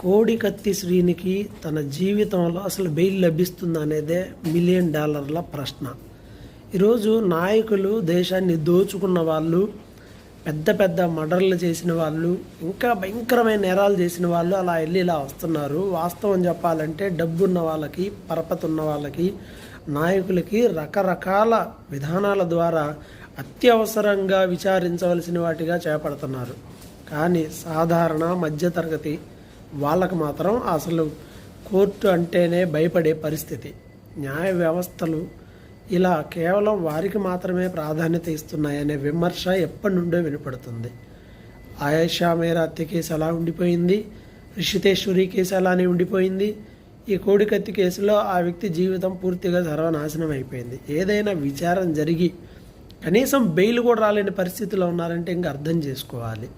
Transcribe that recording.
కోడికత్తి శ్రీనికి తన జీవితంలో అసలు బెయిల్ లభిస్తుంది అనేదే మిలియన్ డాలర్ల ప్రశ్న. ఈరోజు నాయకులు దేశాన్ని దోచుకున్న వాళ్ళు పెద్ద పెద్ద మర్డర్లు చేసిన వాళ్ళు ఇంకా భయంకరమైన నేరాలు చేసిన వాళ్ళు అలా వెళ్ళి ఇలా వస్తున్నారు. వాస్తవం చెప్పాలంటే డబ్బున్న వాళ్ళకి పరపతి ఉన్న వాళ్ళకి నాయకులకి రకరకాల విధానాల ద్వారా అత్యవసరంగా విచారించవలసిన వాటిగా చేపడుతున్నారు. కానీ సాధారణ మధ్యతరగతి వాళ్ళకు మాత్రం అసలు కోర్టు అంటేనే భయపడే పరిస్థితి. న్యాయ వ్యవస్థలు ఇలా కేవలం వారికి మాత్రమే ప్రాధాన్యత ఇస్తున్నాయనే విమర్శ ఎప్పటి నుండో వినపడుతుంది. ఆయేషా మేరా కేసు అలా ఉండిపోయింది. రిషితేశ్వరి కేసు అలానే ఉండిపోయింది. ఈ కోడికత్తి కేసులో ఆ వ్యక్తి జీవితం పూర్తిగా సర్వనాశనం అయిపోయింది. ఏదైనా విచారం జరిగి కనీసం బెయిల్ కూడా రాలేని పరిస్థితిలో ఉన్నారంటే ఇంకా అర్థం చేసుకోవాలి.